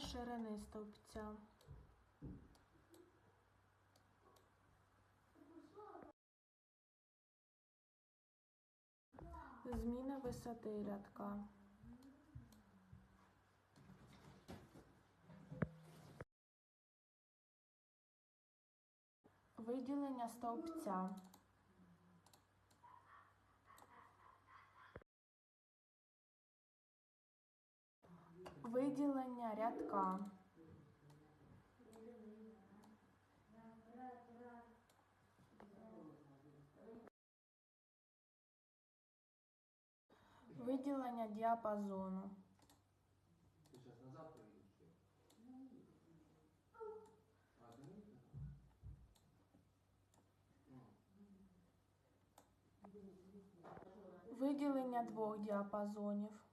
Ширини стовпця. Зміна висоти рядка. Виділення стовпця. Виділення рядка. Виділення діапазону. Ти зараз назад поїдеш? чи? А, ти не їдеш? Ну. Виділення двох діапазонів.